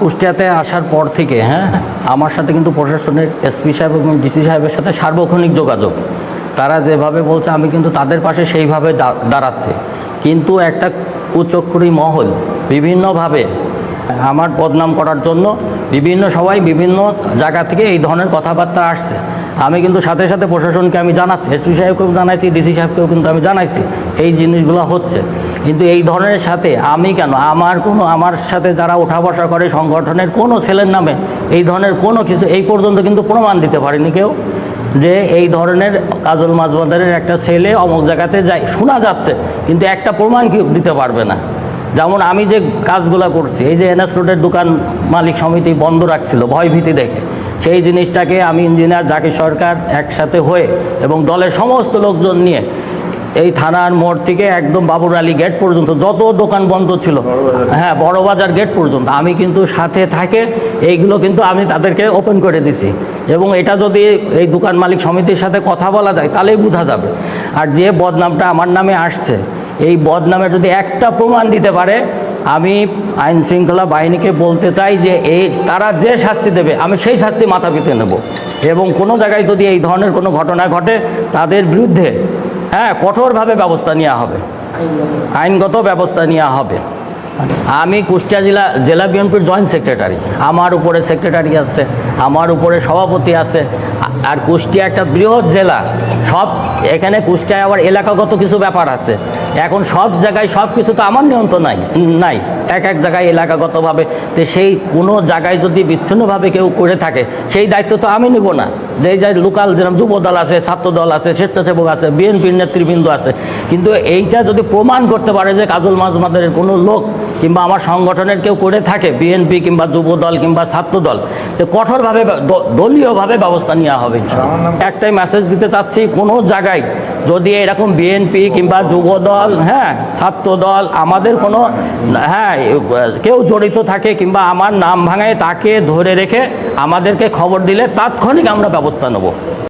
কুষ্টিয়াতে আসার পর থেকে হ্যাঁ আমার সাথে কিন্তু প্রশাসনের এসপি সাহেব এবং ডিসি সাহেবের সাথে সার্বক্ষণিক যোগাযোগ। তারা যেভাবে বলছে, আমি কিন্তু তাদের পাশে সেইভাবে দাঁড়াচ্ছি। কিন্তু একটা কুচক্রী মহল বিভিন্নভাবে আমার বদনাম করার জন্য বিভিন্ন সবাই বিভিন্ন জায়গা থেকে এই ধরনের কথাবার্তা আসছে। আমি কিন্তু সাথে সাথে প্রশাসনকে আমি জানাচ্ছি এসপি সাহেবকেও জানাইছি ডিসি সাহেবকেও কিন্তু আমি জানাইছি, এই জিনিসগুলো হচ্ছে। কিন্তু এই ধরনের সাথে আমি কেন? আমার কোনো, আমার সাথে যারা ওঠা বসা করে সংগঠনের কোনো ছেলের নামে এই ধরনের কোনো কিছু, এই পর্যন্ত কিন্তু প্রমাণ দিতে পারেনি কেউ যে এই ধরনের কাজল মাজবাদারের একটা ছেলে অমুক জায়গাতে যায়, শোনা যাচ্ছে, কিন্তু একটা প্রমাণ কি দিতে পারবে না। যেমন আমি যে কাজগুলো করছি, এই যে এনএস রোডের দোকান মালিক সমিতি বন্ধ রাখছিল, ভয়ভীতি দেখে, সেই জিনিসটাকে আমি ইঞ্জিনিয়ার জাকির সরকার একসাথে হয়ে এবং দলের সমস্ত লোকজন নিয়ে এই থানার মোড় থেকে একদম বাবুর আলী গেট পর্যন্ত, যত দোকান বন্ধ ছিল হ্যাঁ বড় বাজার গেট পর্যন্ত। আমি কিন্তু সাথে থাকে, এইগুলো কিন্তু আমি তাদেরকে ওপেন করে দিছি। এবং এটা যদি এই দোকান মালিক সমিতির সাথে কথা বলা যায়, তাহলেই বোঝা যাবে। আর যে বদনামটা আমার নামে আসছে, এই বদনামে যদি একটা প্রমাণ দিতে পারে, আমি আইন শৃঙ্খলা বাহিনীকে বলতে চাই যে এই তারা যে শাস্তি দেবে, আমি সেই শাস্তি মাথা পেতে নেব। এবং কোনো জায়গায় যদি এই ধরনের কোনো ঘটনা ঘটে, তাদের বিরুদ্ধে হ্যাঁ কঠোরভাবে ব্যবস্থা নেওয়া হবে। আইনগত ব্যবস্থা নেওয়া হবে। আমি কুষ্টিয়া জেলা জেলা বিএনপির জয়েন্ট সেক্রেটারি আমার উপরে সেক্রেটারি আছে। আমার উপরে সভাপতি আছে। আর কুষ্টিয়া একটা বৃহৎ জেলা। সব এখানে কুষ্টিয়ায় আবার এলাকাগত কিছু ব্যাপার আছে। এখন সব জায়গায় সব কিছু তো আমার নিয়ন্ত্রণ নাই নাই। এক এক জায়গায় এলাকাগতভাবে। তো সেই কোনো জায়গায় যদি বিচ্ছিন্নভাবে কেউ করে থাকে, সেই দায়িত্ব তো আমি নেব না। যে যে লোকাল যেরকম যুব দল আছে ছাত্র দল আছে, স্বেচ্ছাসেবক আছে, বিএনপির নেতৃবৃন্দ আছে। কিন্তু এইটা যদি প্রমাণ করতে পারে যে কাজল মাজমাদের কোনো লোক কিংবা আমার সংগঠনের কেউ করে থাকে বিএনপি কিংবা যুব দল কিংবা ছাত্র দল তো কঠোরভাবে দলীয়ভাবে ব্যবস্থা নেওয়া হবে একটাই মেসেজ দিতে চাচ্ছি কোনো জায়গায় যদি এরকম বিএনপি কিংবা যুব দল হ্যাঁ ছাত্র দল আমাদের কোনো হ্যাঁ কেউ জড়িত থাকে কিংবা আমার নাম ভাঙায় তাকে ধরে রেখে আমাদেরকে খবর দিলে তাৎক্ষণিক আমরা ব্যবস্থা নেব।